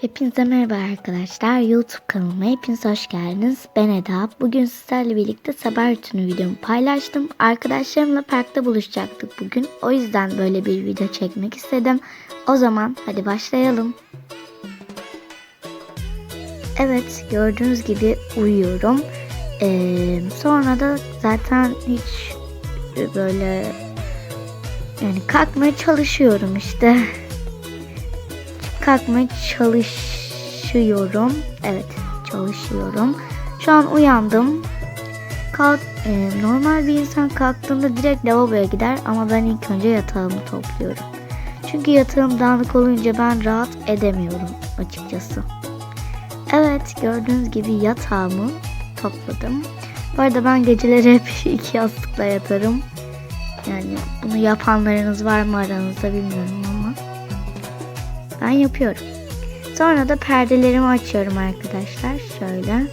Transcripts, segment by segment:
Hepinize merhaba arkadaşlar. YouTube kanalıma hepiniz hoş geldiniz. Ben Eda. Bugün sizlerle birlikte sabah rutini videomu paylaştım. Arkadaşlarımla parkta buluşacaktık bugün. O yüzden böyle bir video çekmek istedim. O zaman hadi başlayalım. Evet gördüğünüz gibi uyuyorum. Ee, sonra da zaten hiç böyle yani kalkmaya çalışıyorum işte. kalkmaya çalışıyorum. Evet çalışıyorum. Şu an uyandım. Kalk, e, normal bir insan kalktığında direkt lavaboya gider ama ben ilk önce yatağımı topluyorum. Çünkü yatağım dağınık olunca ben rahat edemiyorum açıkçası. Evet gördüğünüz gibi yatağımı topladım. Bu arada ben geceleri hep iki yastıkla yatarım. Yani bunu yapanlarınız var mı aranızda bilmiyorum ben yapıyorum. Sonra da perdelerimi açıyorum arkadaşlar. Şöyle.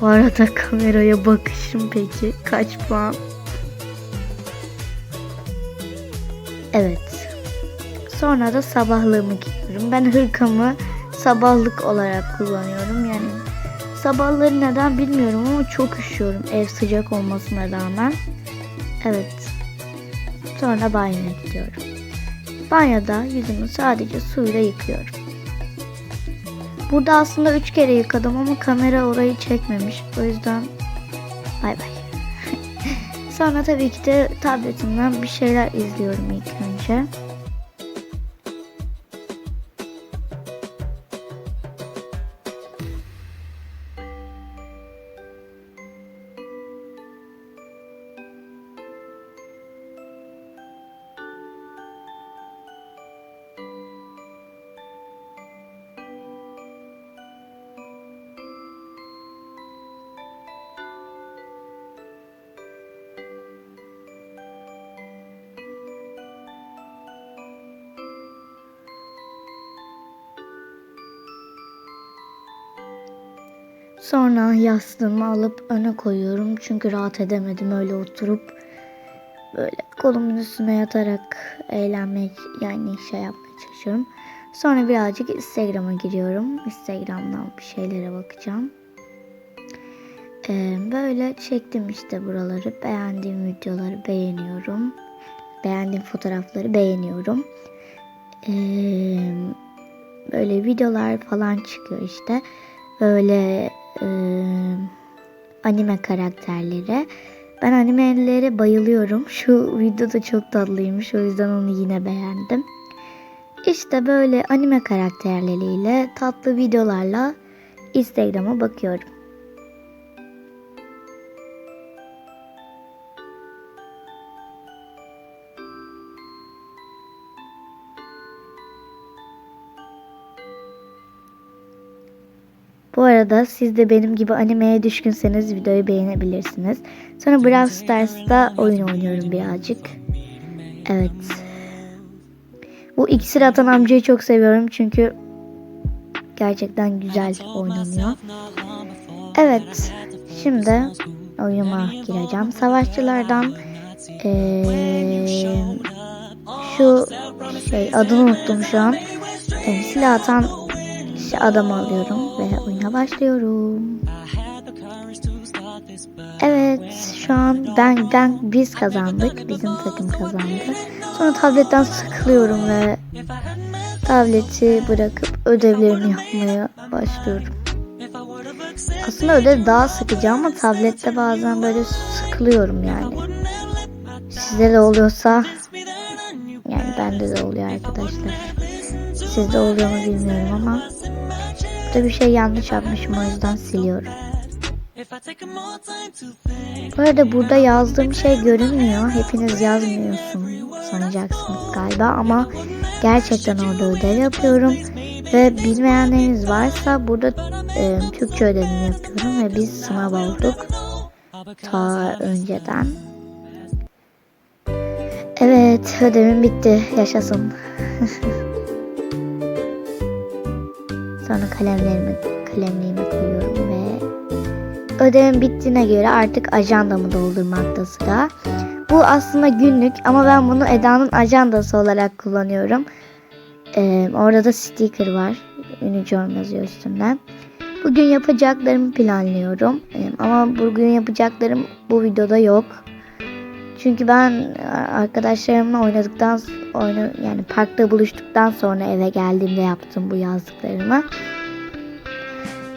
Bu arada kameraya bakışım peki kaç puan? Evet. Sonra da sabahlığımı giyiyorum. Ben hırkamı sabahlık olarak kullanıyorum. Yani sabahları neden bilmiyorum ama çok üşüyorum ev sıcak olmasına rağmen. Evet. Sonra banyoya gidiyorum. Banyoda yüzümü sadece suyla yıkıyorum. Burada aslında 3 kere yıkadım ama kamera orayı çekmemiş. O yüzden bay bay. Sonra tabii ki de tabletimden bir şeyler izliyorum ilk önce. Sonra yastığımı alıp öne koyuyorum. Çünkü rahat edemedim öyle oturup böyle kolumun üstüne yatarak eğlenmek yani şey yapmaya çalışıyorum. Sonra birazcık Instagram'a giriyorum. Instagram'dan bir şeylere bakacağım. Ee, böyle çektim işte buraları. Beğendiğim videoları beğeniyorum. Beğendiğim fotoğrafları beğeniyorum. Ee, böyle videolar falan çıkıyor işte. Böyle anime karakterleri. Ben animelere bayılıyorum. Şu video da çok tatlıymış. O yüzden onu yine beğendim. İşte böyle anime karakterleriyle tatlı videolarla Instagram'a bakıyorum. Bu arada siz de benim gibi animeye düşkünseniz videoyu beğenebilirsiniz. Sonra Brawl Stars'ta oyun oynuyorum birazcık. Evet. Bu iksir atan amcayı çok seviyorum çünkü gerçekten güzel oynanıyor. Evet. Şimdi oyuma gireceğim. Savaşçılardan ee, şu şey adını unuttum şu an. Silah atan işte adamı alıyorum ve oyuna başlıyorum. Evet şu an ben ben biz kazandık. Bizim takım kazandı. Sonra tabletten sıkılıyorum ve tableti bırakıp ödevlerimi yapmaya başlıyorum. Aslında ödev daha sıkıcı ama tablette bazen böyle sıkılıyorum yani. Size de oluyorsa yani bende de oluyor arkadaşlar. Sizde oluyor mu bilmiyorum ama burada bir şey yanlış yapmışım o yüzden siliyorum. Bu arada burada yazdığım şey görünmüyor. Hepiniz yazmıyorsun sanacaksınız galiba ama gerçekten orada ödev yapıyorum. Ve bilmeyenleriniz varsa burada e, Türkçe ödevini yapıyorum ve biz sınav olduk ta önceden. Evet ödevim bitti yaşasın. Sonra kalemlerimi kalemliğime koyuyorum ve ödevim bittiğine göre artık ajandamı doldurmakta sıra. Bu aslında günlük ama ben bunu Eda'nın ajandası olarak kullanıyorum. Ee, orada da sticker var. Unicorn yazıyor üstünden. Bugün yapacaklarımı planlıyorum. Ee, Ama bugün yapacaklarım bu videoda yok. Çünkü ben arkadaşlarımla oynadıktan oyna, yani parkta buluştuktan sonra eve geldiğimde yaptım bu yazdıklarımı.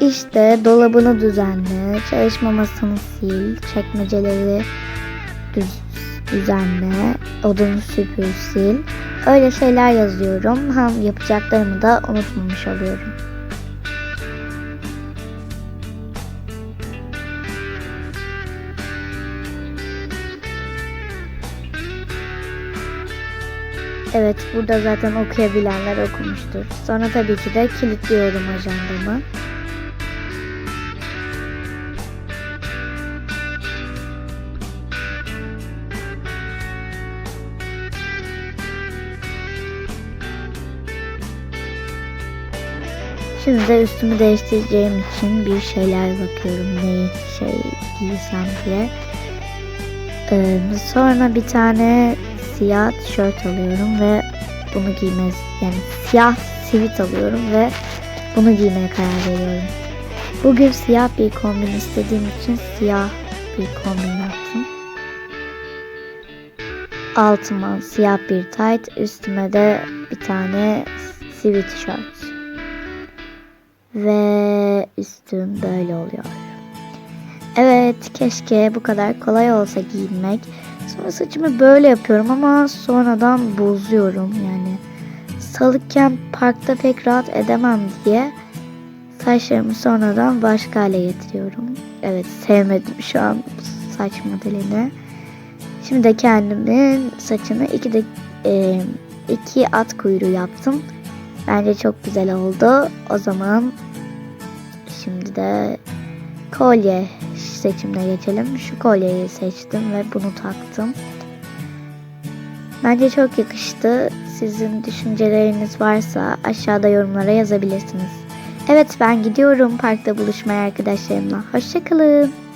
İşte dolabını düzenle, çalışma masanı sil, çekmeceleri düz, düzenle, odunu süpür sil. Öyle şeyler yazıyorum. Hem yapacaklarımı da unutmamış oluyorum. Evet burada zaten okuyabilenler okumuştur. Sonra tabii ki de kilitliyorum ajandamı. Şimdi de üstümü değiştireceğim için bir şeyler bakıyorum ne şey giysem diye. Ee, sonra bir tane siyah tişört alıyorum ve bunu giymez yani siyah sivit alıyorum ve bunu giymeye karar veriyorum. Bugün siyah bir kombin istediğim için siyah bir kombin yaptım. Altıma siyah bir tight, üstüme de bir tane sivit tişört. Ve üstüm böyle oluyor. Evet keşke bu kadar kolay olsa giyinmek. Sonra saçımı böyle yapıyorum ama sonradan bozuyorum yani. Salıkken parkta pek rahat edemem diye saçlarımı sonradan başka hale getiriyorum. Evet sevmedim şu an saç modelini. Şimdi de kendimin saçını iki de e, iki at kuyruğu yaptım. Bence çok güzel oldu. O zaman şimdi de kolye seçimine geçelim. Şu kolyeyi seçtim ve bunu taktım. Bence çok yakıştı. Sizin düşünceleriniz varsa aşağıda yorumlara yazabilirsiniz. Evet ben gidiyorum parkta buluşmaya arkadaşlarımla. Hoşçakalın.